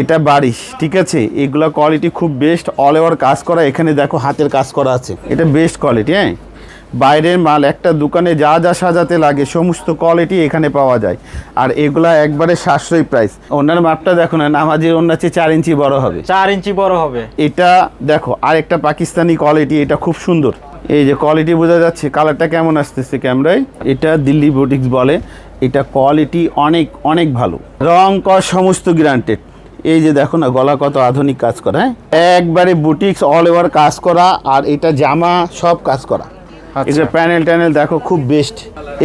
এটা বারিশ ঠিক আছে? এগুলো কোয়ালিটি খুব বেস্ট অল ওভার কাজ করা এখানে দেখো হাতের কাজ করা আছে। এটা বেস্ট কোয়ালিটি হ্যাঁ? বাইরের মাল একটা দোকানে যা যা সাজাতে লাগে সমস্ত কোয়ালিটি এখানে পাওয়া যায়। আর এগুলা একবারে সাশ্রয়ী প্রাইস ওনার মাপটা দেখো না নামাজের ওনার চেয়ে চার ইঞ্চি বড় হবে। চার ইঞ্চি বড় হবে। এটা দেখো আর একটা পাকিস্তানি কোয়ালিটি এটা খুব সুন্দর। এই যে কোয়ালিটি বোঝা যাচ্ছে কালারটা কেমন আসতেছে ক্যামেরায় এটা দিল্লি বুটিক্স বলে এটা কোয়ালিটি অনেক অনেক ভালো। রং কস সমস্ত গ্রান্টেড এই যে দেখো না গলা কত আধুনিক কাজ করা হ্যাঁ? একবারে বুটিক্স অল ওভার কাজ করা আর এটা জামা সব কাজ করা। আচ্ছা। এটা প্যানেল ট্যানেল দেখো খুব বেস্ট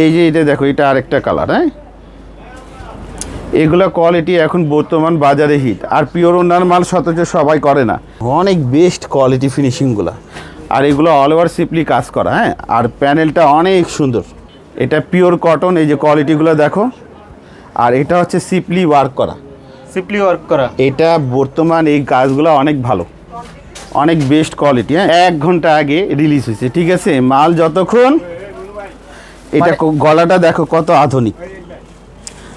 এই যে এটা দেখো এটা আরেকটা কালার হ্যাঁ? এগুলো কোয়ালিটি এখন বর্তমান বাজারে হিট আর পিওর ওনার মাল সতজ সবাই করে না। অনেক বেস্ট কোয়ালিটি ফিনিশিংগুলো আর এগুলো অল ওভার সিপলি কাজ করা হ্যাঁ? আর প্যানেলটা অনেক সুন্দর। এটা পিওর কটন এই যে কোয়ালিটিগুলো দেখো। আর এটা হচ্ছে সিপলি ওয়ার্ক করা। সিম্পলি ওয়ার্ক করা। এটা বর্তমান এই কাজগুলো অনেক ভালো। অনেক বেস্ট কোয়ালিটি হ্যাঁ? এক ঘণ্টা আগে রিলিজ হয়েছে ঠিক আছে? মাল যতক্ষণ এটা মানে- গলাটা দেখো কত আধুনিক।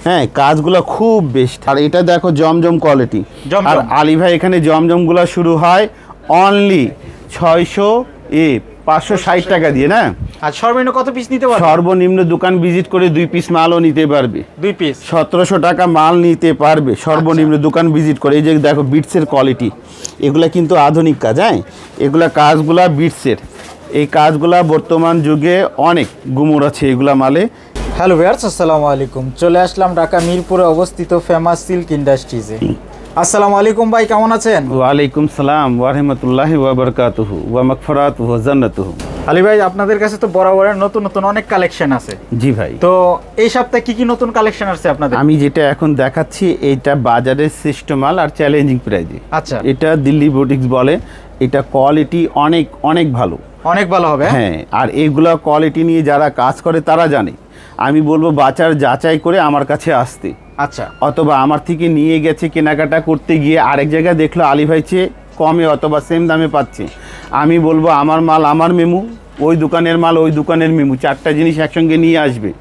হ্যাঁ কাজগুলো খুব বেস্ট আর এটা দেখো জমজম কোয়ালিটি আর আলী ভাই এখানে জমজমগুলো শুরু হয় অনলি ছয়শো এ পাঁচশো ষাট টাকা দিয়ে না? আর সর্বনিম্ন কত পিস নিতে পারবে? সর্বনিম্ন দোকান ভিজিট করে দুই পিস মালও নিতে পারবে। দুই পিস সতেরোশো টাকা মাল নিতে পারবে সর্বনিম্ন দোকান ভিজিট করে। এই যে দেখো বিটসের কোয়ালিটি এগুলা কিন্তু আধুনিক কাজ হ্যাঁ? এগুলা কাজগুলা বিটসের এই কাজগুলা বর্তমান যুগে অনেক গুমর আছে এগুলা মালে। হ্যালো ভিয়ার্স আসসালামু আলাইকুম। চলে আসলাম ঢাকা মিরপুরে অবস্থিত ফেমাস সিল্ক ইন্ডাস্ট্রিজে আসসালামু আলাইকুম ভাই কেমন আছেন? ওয়ালাইকুম সালাম ওয়ারহমতুল্লাহি ওয়াবারকাতুহু ওয়া মাগফিরাত ওয়া জান্নাতুহু। আলী ভাই আপনাদের কাছে তো বরাবরের নতুন নতুন অনেক কালেকশন আছে। জি ভাই। তো এই সপ্তাহে কি কি নতুন কালেকশন আছে আপনাদের? আমি যেটা এখন দেখাচ্ছি এটা বাজারের সিস্টেমাল আর চ্যালেঞ্জিং প্রাইজে আচ্ছা। এটা দিল্লি বুটিক্স বলে এটা কোয়ালিটি অনেক অনেক ভালো। অনেক ভালো হবে হ্যাঁ? হ্যাঁ আর এইগুলা কোয়ালিটি নিয়ে যারা কাজ করে তারা জানে। আমি বলব বাজার যাচাই করে আমার কাছে আসতে। আচ্ছা। অথবা আমার থেকে নিয়ে গেছে কেনাকাটা করতে গিয়ে আরেক জায়গায় দেখল আলিভাই চেয়ে কমে অথবা সেম দামে পাচ্ছে। আমি বলব আমার মাল আমার মেমু ওই দোকানের মাল ওই দোকানের মেমু চারটা জিনিস একসঙ্গে নিয়ে আসবে।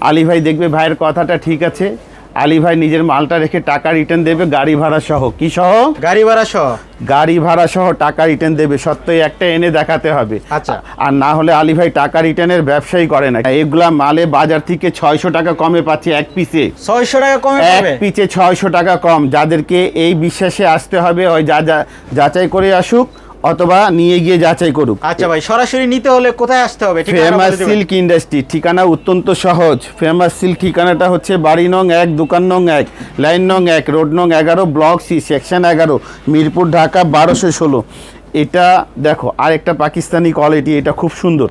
আলিভাই দেখবে ভাইয়ের কথাটা ঠিক আছে আলী ভাই নিজের মালটা রেখে টাকা রিটার্ন দেবে গাড়ি ভাড়া সহ। কি সহ? গাড়ি ভাড়া সহ। গাড়ি ভাড়া সহ টাকা রিটার্ন দেবে সত্যই একটা এনে দেখাতে হবে। আচ্ছা। আর না হলে আলী ভাই টাকা রিটার্নের ব্যবসায়ী করে না। এগুলা মালে বাজার থেকে ছয়শো টাকা কমে পাচ্ছে এক পিসে ছয়শো টাকা কমে এক পিচে ছয়শো টাকা কম। যাদেরকে এই বিশ্বাসে আসতে হবে ওই যা যা যাচাই করে আসুক। অথবা নিয়ে গিয়ে যাচাই করুক। আচ্ছা ভাই সরাসরি নিতে হলে কোথায় আসতে হবে? ফেমাস সিল্ক ইন্ডাস্ট্রি ঠিকানা অত্যন্ত সহজ। ফেমাস সিল্ক ঠিকানাটা হচ্ছে বাড়ি নং এক দোকান নং এক লাইন নং এক রোড নং এগারো ব্লক সি সেকশন এগারো মিরপুর ঢাকা বারোশো ষোলো। এটা দেখো আর একটা পাকিস্তানি কোয়ালিটি এটা খুব সুন্দর।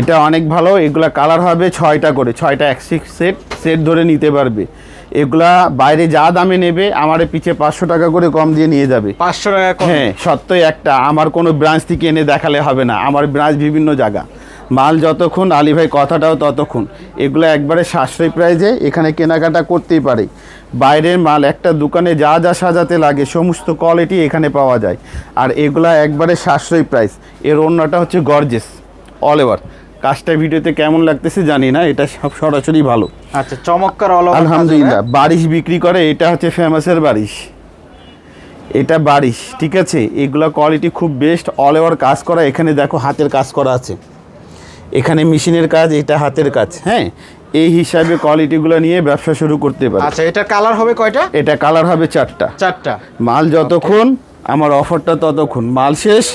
এটা অনেক ভালো এগুলা কালার হবে ছয়টা করে ছয়টা এক সিক্স সেট সেট ধরে নিতে পারবে। এগুলা বাইরে যা দামে নেবে আমার পিছে পাঁচশো টাকা করে কম দিয়ে নিয়ে যাবে। পাঁচশো টাকা হ্যাঁ সত্যই একটা। আমার কোনো ব্রাঞ্চ থেকে এনে দেখালে হবে না। আমার ব্রাঞ্চ বিভিন্ন জায়গা। মাল যতক্ষণ আলী ভাই কথাটাও ততক্ষণ। এগুলো একবারে সাশ্রয়ী প্রাইজে এখানে কেনাকাটা করতেই পারে। বাইরের মাল একটা দোকানে যা যা সাজাতে লাগে সমস্ত কোয়ালিটি এখানে পাওয়া যায়। আর এগুলা একবারে সাশ্রয়ী প্রাইস। এর অন্যটা হচ্ছে গর্জেস অল ওভার কাজটা ভিডিওতে কেমন লাগতেছে জানি না এটা সব সরাসরি ভালো। আচ্ছা চমৎকার অল আলহামদুলিল্লাহ বারিশ বিক্রি করে এটা হচ্ছে ফেমাসের বারিশ। এটা বারিশ ঠিক আছে? এগুলো কোয়ালিটি খুব বেস্ট অল ওভার কাজ করা এখানে দেখো হাতের কাজ করা আছে। এখানে মেশিনের কাজ এটা হাতের কাজ হ্যাঁ? এই হিসাবে কোয়ালিটিগুলো নিয়ে ব্যবসা শুরু করতে পারে। আচ্ছা এটা কালার হবে কয়টা? এটা কালার হবে চারটা। চারটা। মাল যতক্ষণ আমার অফারটা ততক্ষণ। মাল শেষ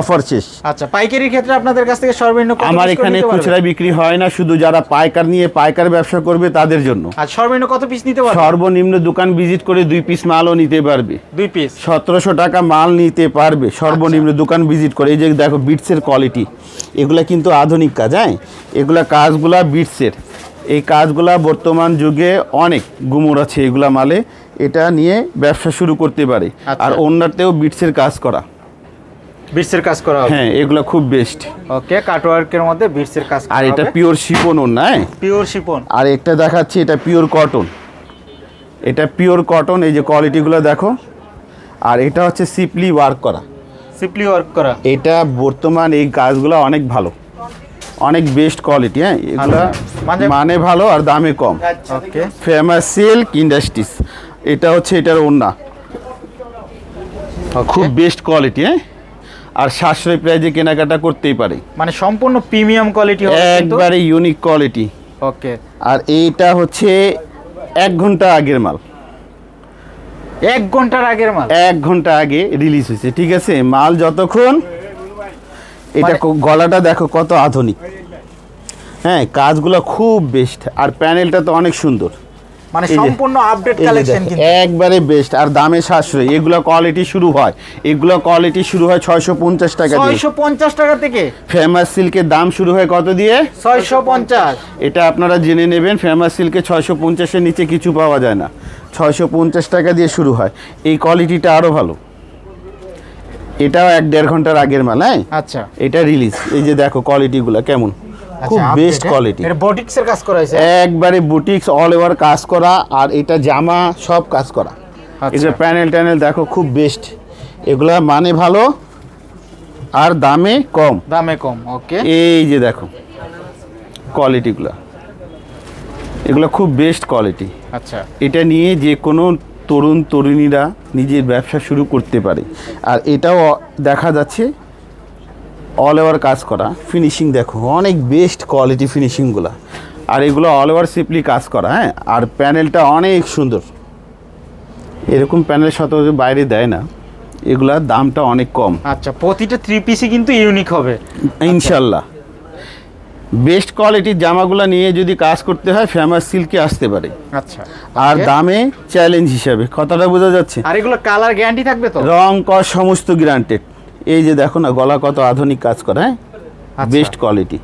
অফার শেষ। আচ্ছা পাইকারির ক্ষেত্রে আপনাদের কাছ থেকে সর্বনিম্ন আমার এখানে খুচরা বিক্রি হয় না শুধু যারা পাইকার নিয়ে পাইকার ব্যবসা করবে তাদের জন্য। আর সর্বনিম্ন কত পিস নিতে পারবে সর্বনিম্ন দোকান ভিজিট করে দুই পিস মালও নিতে পারবে। দুই পিস? সতেরোশো টাকা মাল নিতে পারবে সর্বনিম্ন দোকান ভিজিট করে। এই যে দেখো বিটসের কোয়ালিটি। এগুলা কিন্তু আধুনিক কাজ হ্যাঁ? এগুলা কাজগুলা বিটসের। এই কাজগুলা বর্তমান যুগে অনেক গুমর আছে এগুলা মালে। এটা নিয়ে ব্যবসা শুরু করতে পারে। আচ্ছা। আর অন্যতেও বিটসের কাজ করা। বিটসের কাজ করা হ্যাঁ এগুলো খুব বেস্ট ওকে কাটওয়ার্কের মধ্যে বিটসের কাজ আর এটা পিওর শিপন না হ্যাঁ পিওর শিপন। আর একটা দেখাচ্ছি এটা পিওর কটন এটা পিওর কটন এই যে কোয়ালিটিগুলো দেখো। আর এটা হচ্ছে সিপলি ওয়ার্ক করা। সিপলি ওয়ার্ক করা। এটা বর্তমান এই কাজগুলো অনেক ভালো। অনেক বেস্ট কোয়ালিটি হ্যাঁ? এগুলো মানে- মানে ভালো আর দামে কম। ওকে ফেমাস সিল্ক ইন্ডাস্ট্রিজ এটা হচ্ছে এটার ওন্না খুব বেস্ট কোয়ালিটি হ্যাঁ? আর সাশ্রয় প্রাইজে কেনাকাটা করতেই পারে। মানে সম্পূর্ণ প্রিমিয়াম কোয়ালিটি একবারে ইউনিক কোয়ালিটি ওকে। আর এইটা হচ্ছে এক ঘণ্টা আগের মাল। এক ঘণ্টার আগের মাল? এক ঘণ্টা আগে রিলিজ হয়েছে ঠিক আছে? মাল যতক্ষণ এটা মানে- গলাটা দেখো কত আধুনিক। হ্যাঁ কাজগুলো খুব বেস্ট আর প্যানেলটা তো অনেক সুন্দর। মানে সম্পূর্ণ আপডেট কালেকশন কিন্তু। একবারে বেস্ট আর দামে সাশ্রয় এগুলো কোয়ালিটি শুরু হয়। এগুলো কোয়ালিটি শুরু হয় ছয়শো পঞ্চাশ টাকা দিয়ে। ছয়শো পঞ্চাশ টাকা থেকে? ফেমাস সিল্কের দাম শুরু হয় কত দিয়ে? ছয়শো পঞ্চাশ। এটা আপনারা জেনে নেবেন ফেমাস সিল্কে ছয়শো পঞ্চাশের নিচে কিছু পাওয়া যায় না। ছয়শো পঞ্চাশ টাকা দিয়ে শুরু হয়। এই কোয়ালিটিটা আরও ভালো। এটাও এক দেড় ঘণ্টার আগের মাল হ্যাঁ? আচ্ছা। এটা রিলিজ এই যে দেখো কোয়ালিটিগুলো কেমন। খুব আচ্ছা, বেস্ট update, কোয়ালিটি এটা কাজ করা হয়েছে একবারে বুটিক্স অল ওভার কাজ করা আর এটা জামা সব কাজ করা। আচ্ছা। এটা প্যানেল ট্যানেল দেখো খুব বেস্ট এগুলা মানে ভালো আর দামে কম। দামে কম ওকে এই যে দেখো কোয়ালিটিগুলো এগুলো খুব বেস্ট কোয়ালিটি আচ্ছা। এটা নিয়ে যে কোনো তরুণ তরুণীরা নিজের ব্যবসা শুরু করতে পারে। আর এটাও দেখা যাচ্ছে অল ওভার কাজ করা। ফিনিশিং দেখো অনেক বেস্ট কোয়ালিটি ফিনিশিংগুলো আর এগুলো অল ওভার সিপলি কাজ করা হ্যাঁ? আর প্যানেলটা অনেক সুন্দর। এরকম প্যানেল শত বাইরে দেয় না। এগুলার দামটা অনেক কম। আচ্ছা প্রতিটা থ্রি পিসই কিন্তু ইউনিক হবে। ইনশাল্লাহ। বেস্ট কোয়ালিটির জামাগুলো নিয়ে যদি কাজ করতে হয় ফেমাস সিল্কে আসতে পারে। আচ্ছা। আর দামে চ্যালেঞ্জ হিসাবে। কথাটা বোঝা যাচ্ছে? আর এগুলো কালার গ্যারান্টি থাকবে তো? রং কস সমস্ত গ্রান্টেড এই যে দেখো না গলা কত আধুনিক কাজ করা হ্যাঁ। বেস্ট কোয়ালিটি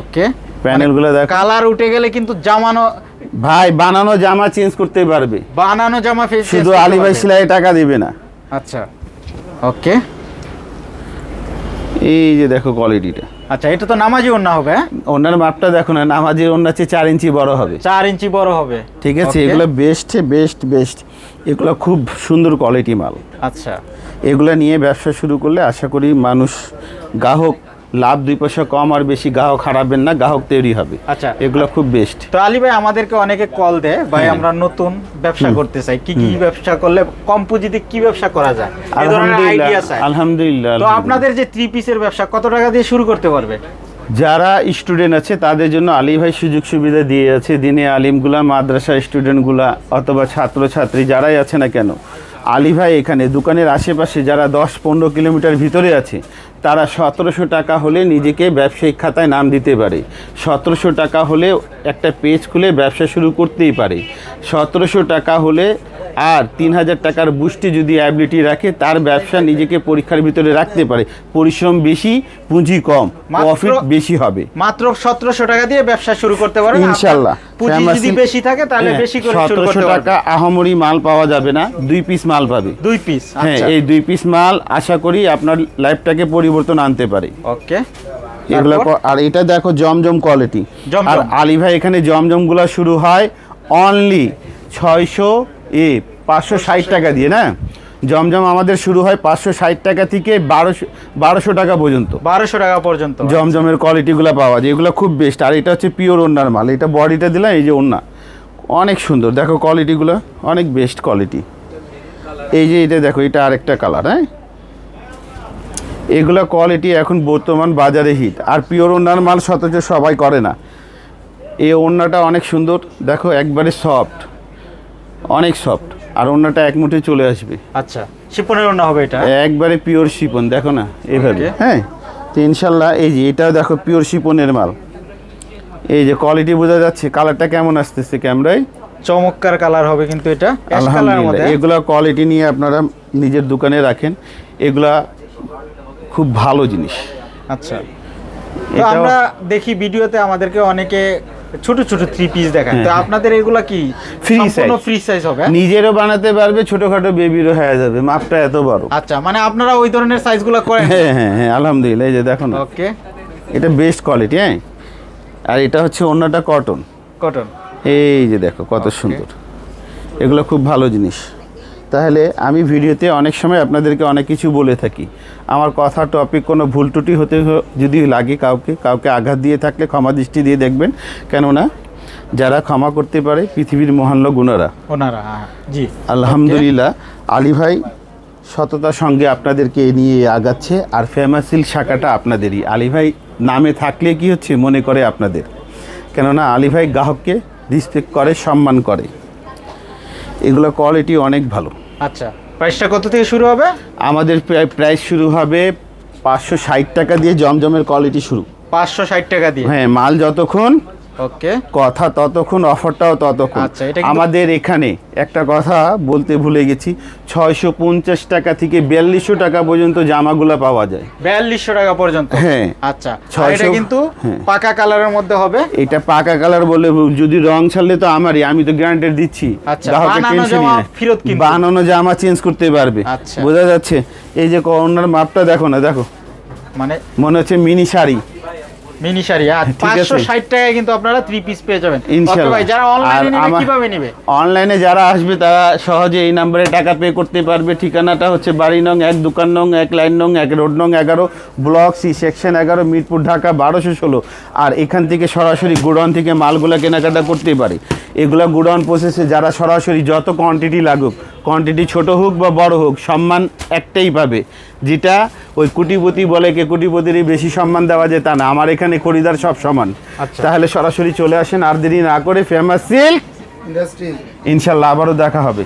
ওকে প্যানেলগুলো দেখো। কালার উঠে গেলে কিন্তু জামানো ভাই বানানো জামা চেঞ্জ করতে পারবে। বানানো জামা ফেস শুধু আলী ভাই সেলাই টাকা দিবে না। আচ্ছা। ওকে এই যে দেখো কোয়ালিটিটা আচ্ছা এটা তো নামাজি ওন্না হবে হ্যাঁ? ওনার মাপটা দেখো না নামাজির ওন্না চেয়ে চার ইঞ্চি বড় হবে। চার ইঞ্চি বড় হবে। ঠিক আছে এগুলো বেস্ট বেস্ট বেস্ট এগুলো খুব সুন্দর কোয়ালিটি মাল। আচ্ছা। এগুলো নিয়ে ব্যবসা শুরু করলে আশা করি মানুষ গ্রাহক লাভ দুই পয়সা কম আর বেশি গ্রাহক হারাবেন না গ্রাহক তৈরি হবে। আচ্ছা। এগুলো খুব বেস্ট তো আলী ভাই আমাদেরকে অনেকে কল দেয় ভাই হ্যাঁ। আমরা নতুন ব্যবসা করতে চাই। কি কি ব্যবসা করলে কম পুঁজিতে কি ব্যবসা করা যায়? এই ধরনের আলহামদুলিল্লাহ আইডিয়া চাই আলহামদুলিল্লাহ তো আপনাদের যে থ্রি পিসের ব্যবসা কত টাকা দিয়ে শুরু করতে পারবে? যারা স্টুডেন্ট আছে তাদের জন্য আলী ভাই সুযোগ সুবিধা দিয়ে আছে। দিনে আলিমগুলা মাদ্রাসা স্টুডেন্টগুলা অথবা ছাত্রছাত্রী যারাই আছে না কেন আলী ভাই এখানে, দোকানের আশেপাশে যারা দশ পনেরো কিলোমিটার ভিতরে আছে, তারা সতেরোশো টাকা হলে নিজেকে ব্যবসায়িক খাতায় নাম দিতে পারে। সতেরোশো টাকা হলে একটা পেজ খুলে ব্যবসা শুরু করতেই পারে। সতেরোশো টাকা হলে আর তিন হাজার টাকার বুস্টে যদি অ্যাবিলিটি রাখে তার ব্যবসা নিজেকে পরীক্ষার ভিতরে রাখতে পারে। পরিশ্রম বেশি পুঁজি কম প্রফিট বেশি হবে। মাত্র সতেরোশো টাকা দিয়ে ব্যবসা শুরু করতে পারবেন ইনশাল্লাহ। যদি বেশি থাকে তাহলে হ্যাঁ, বেশি করে শুরু 1700 করতে টাকা আহামরি মাল পাওয়া যাবে না দুই পিস মাল পাবে। দুই পিস হ্যাঁ আচ্ছা। এই দুই পিস মাল আশা করি আপনার লাইফটাকে পরিবর্তন আনতে পারে। ওকে। এগুলো আর এটা দেখো জমজম কোয়ালিটি আর আলী ভাই এখানে জমজমগুলো শুরু হয় অনলি ছয়শো এ পাঁচশো ষাট টাকা দিয়ে না? জমজম আমাদের শুরু হয় পাঁচশো ষাট টাকা থেকে বারোশো বারোশো টাকা পর্যন্ত। বারোশো টাকা পর্যন্ত। জমজমের কোয়ালিটিগুলো পাওয়া যায় এগুলো খুব বেস্ট আর এটা হচ্ছে পিওর ওনার মাল এটা বডিটা দিলাম এই যে ওন্না অনেক সুন্দর। দেখো কোয়ালিটিগুলো অনেক বেস্ট কোয়ালিটি এই যে এটা দেখো এটা আরেকটা কালার হ্যাঁ? এগুলো কোয়ালিটি এখন বর্তমান বাজারে হিট আর পিওর ওনার মাল সতচ সবাই করে না। এই ওন্নাটা অনেক সুন্দর। দেখো একবারে সফট অনেক সফট আর ওন্নাটা এক মুঠে চলে আসবে। আচ্ছা শিপনের ওন্না হবে এটা? একবারে পিওর শিপন দেখো না এভাবে। হ্যাঁ তো ইনশাল্লাহ এই যে এটাও দেখো পিওর শিপনের মাল। এই যে কোয়ালিটি বোঝা যাচ্ছে কালারটা কেমন আসতেছে ক্যামেরায় চমৎকার কালার হবে কিন্তু এটা আলহামদুলিল্লাহ এগুলা কোয়ালিটি নিয়ে আপনারা নিজের দোকানে রাখেন। এগুলা খুব ভালো জিনিস। আচ্ছা। আমরা দেখি ভিডিওতে আমাদেরকে অনেকে ছোট ছোট থ্রি পিস দেখায়। তো হ্যাঁ। আপনাদের এগুলো কি ফ্রি সাইজ। ফ্রি সাইজ হবে? নিজেরও বানাতে পারবে ছোটখাটো বেবিরও হয়ে যাবে মাপটা এত বড়। আচ্ছা মানে আপনারা ওই ধরনের সাইজগুলো করেন? হ্যাঁ হ্যাঁ হ্যাঁ আলহামদুলিল্লাহ এই যে দেখো না। ওকে এটা বেস্ট কোয়ালিটি হ্যাঁ? আর এটা হচ্ছে অন্যটা কটন কটন এই যে দেখো কত সুন্দর। এগুলো খুব ভালো জিনিস। তাহলে আমি ভিডিওতে অনেক সময় আপনাদেরকে অনেক কিছু বলে থাকি। আমার কথা টপিক কোনো ভুল ত্রুটি হতে যদি লাগে কাউকে কাউকে আঘাত দিয়ে থাকলে ক্ষমা দৃষ্টি দিয়ে দেখবেন। কেননা যারা ক্ষমা করতে পারে পৃথিবীর মহান্য গুণারা ওনারা হ্যাঁ, জি। আলহামদুলিল্লাহ আলী ভাই সততার সঙ্গে আপনাদেরকে নিয়ে আগাচ্ছে আর ফেমাসিল শাখাটা আপনাদেরই। আলী ভাই নামে থাকলে কি হচ্ছে মনে করে আপনাদের। কেননা আলী ভাই গ্রাহককে রিসপেক্ট করে সম্মান করে। এগুলো কোয়ালিটি অনেক ভালো। আচ্ছা প্রাইসটা কত থেকে শুরু হবে? আমাদের প্রাইস শুরু হবে পাঁচশো ষাট টাকা দিয়ে জমজমের কোয়ালিটি শুরু। পাঁচশো ষাট টাকা দিয়ে? হ্যাঁ মাল যতক্ষণ ওকে। কথা ততক্ষণ অফারটাও ততক্ষণ। আচ্ছা, আমাদের এখানে একটা কথা বলতে ভুলে গেছি ছয়শো পঞ্চাশ টাকা থেকে বিয়াল্লিশশো টাকা পর্যন্ত জামাগুলো পাওয়া যায়। বিয়াল্লিশশো টাকা পর্যন্ত? হ্যাঁ। আচ্ছা ছয়শো- কিন্তু হ্যাঁ। পাকা কালারের মধ্যে হবে? এটা পাকা কালার বলে যদি রং ছাড়লে তো আমারই আমি তো গ্যারান্টেড দিচ্ছি। আচ্ছা, গ্রাহকের বানানো জামা ফেরত বানানো জামা চেঞ্জ করতে পারবে। আচ্ছা। বোঝা যাচ্ছে এই যে করোনার মাপটা দেখো না দেখো। মানে মনে হচ্ছে মিনি শাড়ি। মিনি শাড়ি আর আছে। পাঁচশো ষাট টাকায় কিন্তু আপনারা 3 পিস পেয়ে যাবেন। ইনশাআল্লাহ ভাই যারা অনলাইনে আর নেবে কীভাবে নেবে? অনলাইনে যারা আসবে তারা সহজে এই নাম্বারে টাকা পে করতে পারবে। ঠিকানাটা হচ্ছে বাড়ি নং এক দোকান নং এক লাইন নং এক রোড নং এগারো ব্লক সি সেকশন এগারো মিরপুর ঢাকা বারোশো ষোলো। আর এখান থেকে সরাসরি গোডাউন থেকে মালগুলো কেনাকাটা করতে পারে। এগুলো গোডাউন প্রসেসে যারা সরাসরি যত কোয়ান্টিটি লাগুক কোয়ান্টিটি ছোট হোক বা বড় হোক সম্মান একটাই পাবে। যেটা ওই কুটিপতি বলে কে কুটিপতিরই বেশি সম্মান দেওয়া যায় তা না। আমার এখানে খরিদার সব সমান। আচ্ছা। তাহলে সরাসরি চলে আসেন। আর দেরি না করে ফেমাস সিল্ক ইনশাল্লাহ আবারও দেখা হবে।